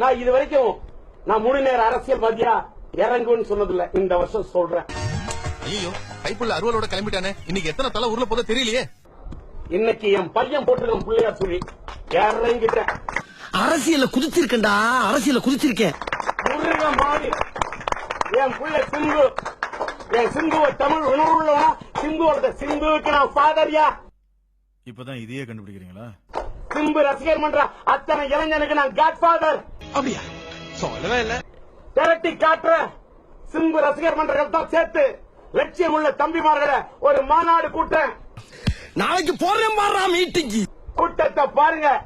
நான் இது வரைக்கும் நான் முழு நேர அரசியல்வாதியா இறங்குன்னு சொன்னதில்ல. இந்த வருஷம் சொல்றேன். ஐயோ கைப்புள்ள அருவலோட கிளம்பிட்டானே. இன்னைக்கு எத்தனை தலை உருள போதோ தெரியலையே. இன்னைக்கு என் பையன் போட்டுருக்கான் பிள்ளையார் சொல்லி இறங்கிட்டேன். அரசியல்ல குதிச்சிருக்கேன்டா அரசியல்ல குதிச்சிருக்கேன். முருக மாறி. என் புள்ள சிம்பு. என் சிம்புவ தமிழ் உணர்வுள்ளவனா சிம்புவோட சிம்புவுக்கு நான் ஃபாதர்யா இப்பதான் இதையே கண்டுபிடிக்கிறீங்களா? சிம்பு ரசிகர் மன்ற அத்தனை இளைஞனுக்கு நான் காட் ஃபாதர் அப்படியா? சொல்லவே இல்ல திரட்டி காட்டுற சிம்பு ரசிகர் மன்றங்கள் தான் சேர்த்து லட்சியம் உள்ள தம்பிமார்களை ஒரு மாநாடு கூட்டேன் நாளைக்கு போறேன் பாடுறா மீட்டிங்கு கூட்டத்தை பாருங்க.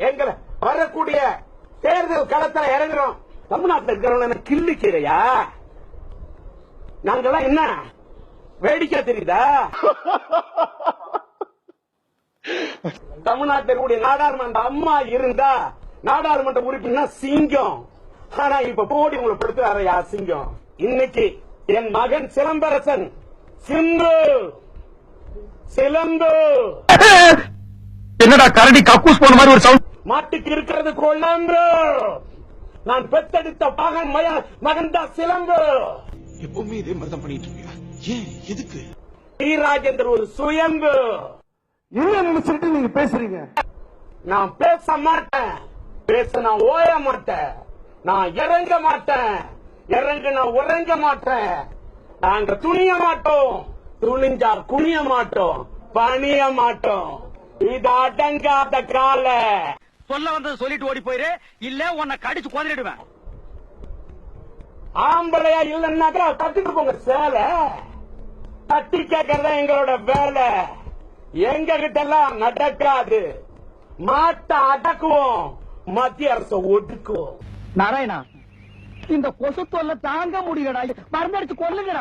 எங்களை வரக்கூடிய தேர்தல் களத்துல இறங்குறோம். தமிழ்நாட்டில் இருக்கிறவங்க கிள்ளிக்கிறையா நாங்கெல்லாம் என்ன? வேடிக்கை தெரியுதா? தமிழ்நாட்டில் இருக்கக்கூடிய நாடாளுமன்ற அம்மா இருந்தா நாடாளுமன்ற உறுப்பினர் சிங்கம். ஆனா இப்ப போடி உங்களை படுத்துறாரையா சிங்கம்? இன்னைக்கு என் மகன் சிலம்பரசன். சிம்பு சிலம்பு. என்னடா கரடி கக்கூஸ் போன மாதிரி ஒரு சவுண்ட் மாட்டுக்கு இருக்கிறது கொள்ளம்பு நான் பெத்தெடுத்த மகன் மகன் மகன் தான் சிலம்பு. எப்பவுமே இதே மாதிரி தான் பண்ணிட்டு இருக்கியா? ஏன் எதுக்கு? டி ராஜேந்தர் ஒரு சுயம்பு. என்ன நினைச்சிட்டு நீங்க பேசுறீங்க? நான் பேச மாட்டேன். பேச நான் ஓய மாட்டேன் நான் இறங்க மாட்டேன் இறங்க நான் உறங்க மாட்டேன் நாங்க துணிய மாட்டோம். துணிஞ்சார் குனிய மாட்டோம். பணிய மாட்டோம். இது அடங்காத கால. சொல்ல வந்தது சொல்லிட்டு ஓடி போயிரு. இல்ல உன்னை கடிச்சு குதறிடுவேன் ஆம்பளையா இல்லைன்னாக்கா தட்டிட்டு போங்க சேலை. தட்டி கேட்கறதா எங்களோட வேலை. எங்க கிட்ட எல்லாம் நடக்காது. மாட்டை அடக்குவோம். மத்திய அரசு ஒடுக்கும் நாராயணா இந்த கொசு தொல்லை தாங்க முடியலடா. மருந்தடிச்சு கொல்லுங்கடா.